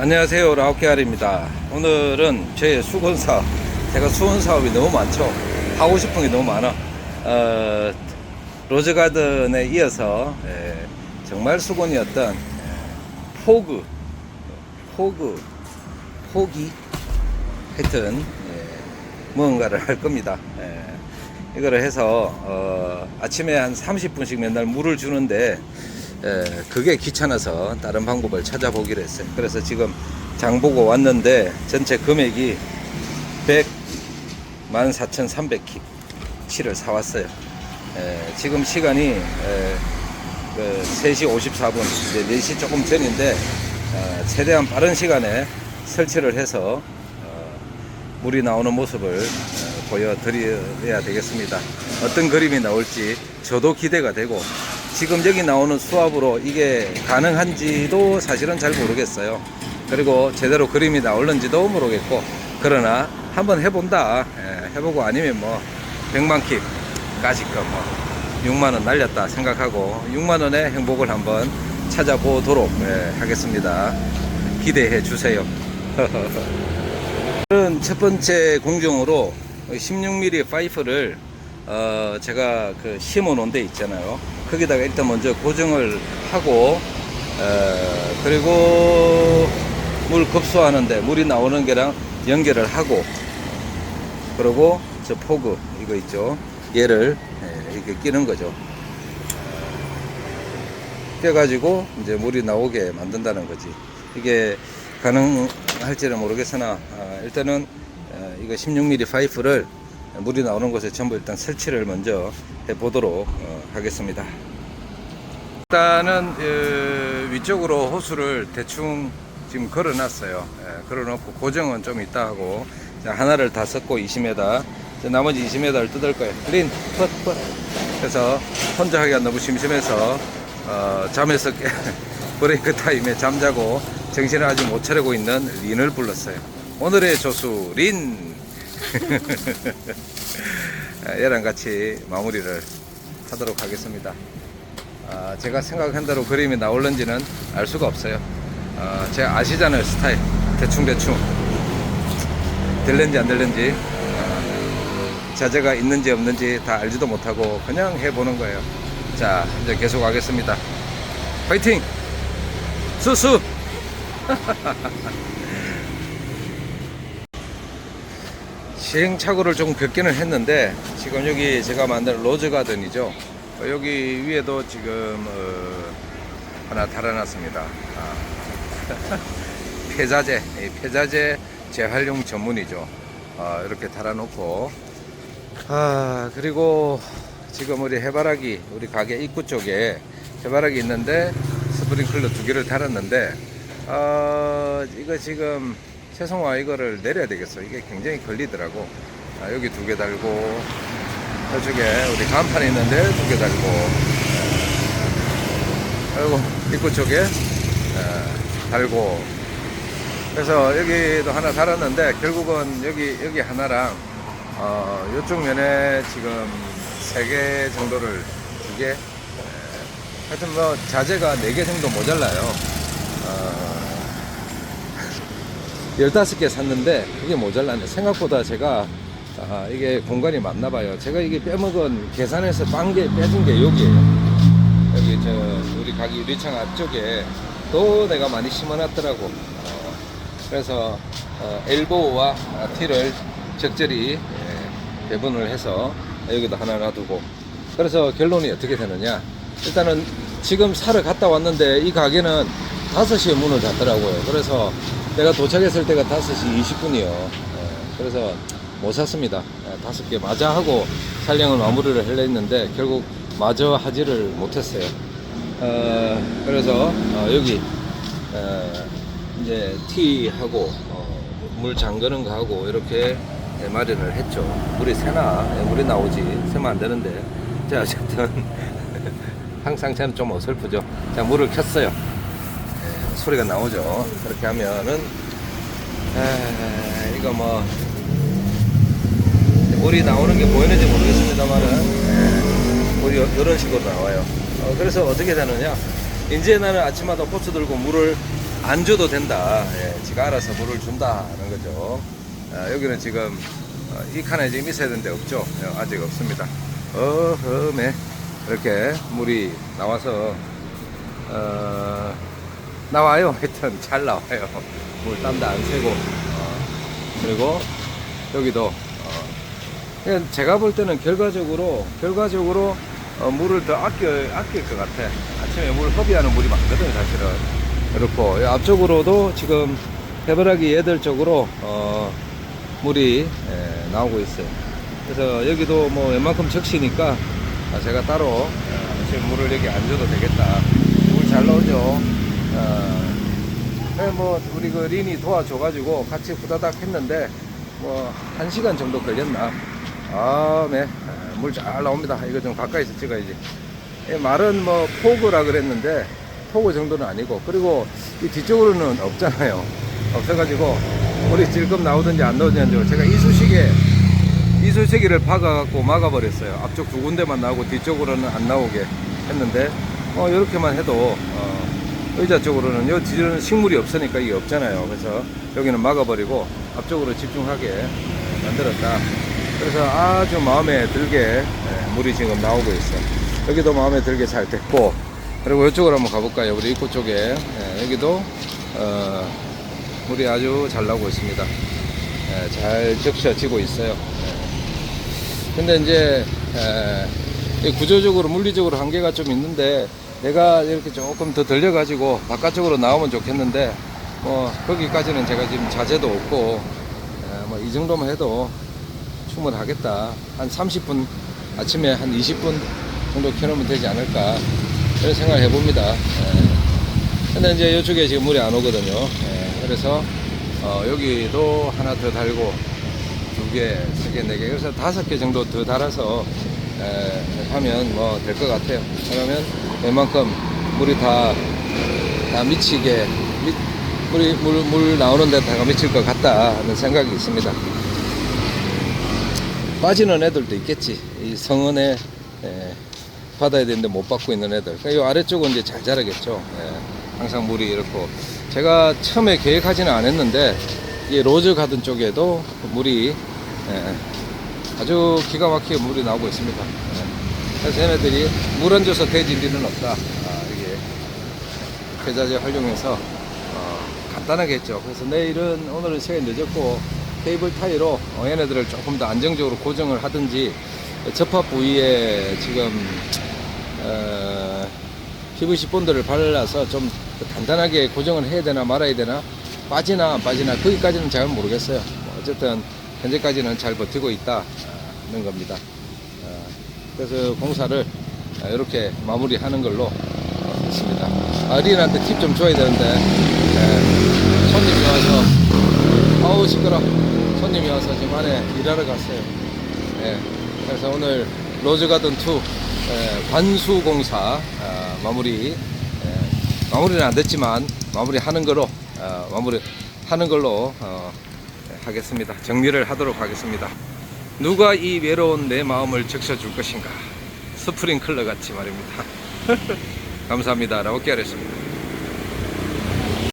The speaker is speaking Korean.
안녕하세요 라우케알입니다. 오늘은 제 수건 사업 제가 수건 사업이 너무 많죠. 하고 싶은 게 너무 많아. 어, 로즈가든에 이어서 예, 정말 수건이었던 예, 포그 포그 포기? 하여튼 예, 무언가를 할 겁니다. 예, 이거를 해서 어, 아침에 한 30분씩 맨날 물을 주는데 에, 그게 귀찮아서 다른 방법을 찾아보기로 했어요. 그래서 지금 장 보고 왔는데 전체 금액이 114,300키치를 사왔어요. 에, 지금 시간이 에, 그 3시 54분, 이제 4시 조금 전인데 어, 최대한 빠른 시간에 설치를 해서 어, 물이 나오는 모습을 어, 보여드려야 되겠습니다. 어떤 그림이 나올지 저도 기대가 되고 지금 여기 나오는 수압으로 이게 가능한지도 사실은 잘 모르겠어요. 그리고 제대로 그림이 나올는지도 모르겠고 그러나 한번 해본다. 예, 해보고 아니면 뭐 100만 킵 가지껏 뭐 6만 원 날렸다 생각하고 6만 원의 행복을 한번 찾아보도록 예, 하겠습니다. 기대해 주세요. 첫 번째 공정으로 16mm 파이프를 어 제가 그 심어 놓은 데 있잖아요. 거기다가 일단 먼저 고정을 하고 어 그리고 물 급수하는데 물이 나오는 게랑 연결을 하고 그리고 저 포그 이거 있죠. 얘를 예, 이렇게 끼는 거죠. 껴가지고 이제 물이 나오게 만든다는 거지. 이게 가능할지는 모르겠으나 아, 일단은 어, 이거 16mm 파이프를 물이 나오는 곳에 전부 일단 설치를 먼저 해보도록 어, 하겠습니다. 일단은 어, 위쪽으로 호수를 대충 지금 걸어놨어요. 예, 걸어놓고 고정은 좀 있다 하고 자, 하나를 다 썼고 20m, 이제 나머지 20m를 뜯을 거예요. 린, 펫, 펫. 그래서 혼자 하기가 너무 심심해서 어, 잠에서 깨, 브레이크 타임에 잠자고 정신을 아직 못 차리고 있는 린을 불렀어요. 오늘의 조수 린. 얘랑 같이 마무리를 하도록 하겠습니다. 아, 제가 생각한 대로 그림이 나올는지는 알 수가 없어요. 아, 제가 아시잖아요 스타일 대충 대충 될는지 안 될는지 아, 자제가 있는지 없는지 다 알지도 못하고 그냥 해보는 거예요. 자 이제 계속 하겠습니다. 파이팅! 수수! 시행착오를 조금 겪기는 했는데 지금 여기 제가 만든 로즈 가든이죠. 어, 여기 위에도 지금 어, 하나 달아놨습니다. 아, 폐자재, 이 폐자재 재활용 전문이죠. 아, 이렇게 달아놓고 아 그리고 지금 우리 해바라기 우리 가게 입구 쪽에 해바라기 있는데 스프링클러 두 개를 달았는데 어, 이거 지금 최송화 이거를 내려야 되겠어. 이게 굉장히 걸리더라고. 아, 여기 두 개 달고 저쪽에 우리 간판이 있는데 두 개 달고 그리고 입구 쪽에 에, 달고 그래서 여기도 하나 달았는데 결국은 여기 여기 하나랑 어, 이쪽 면에 지금 세 개 정도를 두 개. 에, 하여튼 뭐 자재가 네 개 정도 모자라요. 어, 15개 샀는데 그게 모자라네. 생각보다 제가 아, 이게 공간이 많나 봐요. 제가 이게 빼먹은 계산해서 빤게 빼준 게 여기에요. 여기 저 우리 가게 유리창 앞쪽에 또 내가 많이 심어놨더라고. 어, 그래서 어, 엘보와 티를 적절히 예, 배분을 해서 여기도 하나 놔두고 그래서 결론이 어떻게 되느냐 일단은 지금 사러 갔다 왔는데 이 가게는 5시에 문을 닫더라고요 그래서 내가 도착했을 때가 5시 20분이요 그래서 못 샀습니다 예, 다섯 개 마저 하고 촬영을 마무리를 하려 했는데 결국 마저 하지를 못했어요 어, 그래서 어, 여기 어, 이제 티하고 어, 물 잠그는 거 하고 이렇게 예, 마련을 했죠. 물이 새나 예, 물이 나오지 새면 안 되는데 자 어쨌든 항상 저는 좀 어설프죠. 자 물을 켰어요. 예, 소리가 나오죠. 그렇게 하면은 에, 이거 뭐 물이 나오는 게 보이는지 모르겠습니다만은 예, 물이 이런 식으로 나와요. 어, 그래서 어떻게 되느냐? 이제 나는 아침마다 호스 들고 물을 안 줘도 된다. 예, 지가 알아서 물을 준다는 거죠. 아, 여기는 지금 어, 이 칸에 지금 있어야 되는데 없죠. 예, 아직 없습니다. 어허매 이렇게 물이 나와서 어, 나와요. 하여튼 잘 나와요. 물 땀도 안 새고 어, 그리고 여기도 어, 제가 볼 때는 결과적으로 결과적으로 어, 물을 더 아껴 아낄 것 같아. 아침에 물 허비하는 물이 많거든 사실은. 그렇고 이 앞쪽으로도 지금 해바라기 얘들 쪽으로 어, 물이 예, 나오고 있어요. 그래서 여기도 뭐 웬만큼 적시니까 아, 제가 따로 어, 지금 물을 여기 안 줘도 되겠다. 물 잘 나오죠. 어, 네, 뭐 우리 그 린이 도와줘가지고 같이 후다닥 했는데 뭐 한 시간 정도 걸렸나. 아, 네. 물 잘 나옵니다. 이거 좀 가까이서 찍어야지. 이 말은 뭐 포그라 그랬는데 포그 정도는 아니고 그리고 이 뒤쪽으로는 없잖아요. 없어가지고 물이 찔끔 나오든지 안 나오든지 제가 이쑤시개 이쑤시개를 박아갖고 막아버렸어요. 앞쪽 두 군데만 나오고 뒤쪽으로는 안 나오게 했는데 어 이렇게만 해도 어, 의자 쪽으로는 요 뒤로는 식물이 없으니까 이게 없잖아요. 그래서 여기는 막아버리고 앞쪽으로 집중하게 만들었다. 그래서 아주 마음에 들게 예, 물이 지금 나오고 있어. 여기도 마음에 들게 잘 됐고 그리고 이쪽으로 한번 가볼까요? 우리 입구 쪽에 예, 여기도 어, 물이 아주 잘 나오고 있습니다. 예, 잘 적셔지고 있어요. 예. 근데 이제 구조적으로 물리적으로 한계가 좀 있는데 내가 이렇게 조금 더 들려가지고 바깥쪽으로 나오면 좋겠는데 뭐 거기까지는 제가 지금 자제도 없고 뭐 이 정도만 해도 충분하겠다 한 30분 아침에 한 20분 정도 켜놓으면 되지 않을까 그런 생각을 해봅니다 예. 근데 이제 이쪽에 지금 물이 안 오거든요 예. 그래서 어, 여기도 하나 더 달고 두 개, 세 개, 네 개, 그래서 다섯 개 정도 더 달아서 에, 하면 뭐 될 것 같아요. 그러면 웬만큼 물이 다, 다 미치게, 미, 물이, 물, 물 나오는 데 다가 미칠 것 같다 하는 생각이 있습니다. 빠지는 애들도 있겠지. 이 성원에 에, 받아야 되는데 못 받고 있는 애들. 그러니까 이 아래쪽은 이제 잘 자라겠죠. 예, 항상 물이 이렇고. 제가 처음에 계획하지는 않았는데, 이 로즈 가든 쪽에도 물이 예, 아주 기가 막히게 물이 나오고 있습니다. 예. 그래서 얘네들이 물안 줘서 돼질 일은 없다. 아, 이게 계자재 활용해서 어, 간단하게 했죠. 그래서 내일은 오늘은 시간이 늦었고 케이블 타이로 어, 얘네들을 조금 더 안정적으로 고정을 하든지 접합 부위에 지금 어, PVC 본드를 발라서 좀 간단하게 고정을 해야 되나 말아야 되나 빠지나 안 빠지나 거기까지는 잘 모르겠어요. 뭐 어쨌든 현재까지는 잘 버티고 있다는 겁니다. 어, 그래서 공사를 이렇게 마무리하는 걸로 했습니다. 아, 린한테 팁 좀 줘야 되는데 예, 손님이 와서 아우 시끄러. 손님이 와서 지금 안에 일하러 갔어요. 예, 그래서 오늘 로즈가든 2 예, 관수 공사 아, 마무리 예, 마무리는 안 됐지만 마무리하는 거로 어, 마무리 하는 걸로 어, 하겠습니다. 정리를 하도록 하겠습니다. 누가 이 외로운 내 마음을 적셔줄 것인가? 스프링클러 같이 말입니다. 감사합니다. 라오케아랬습니다.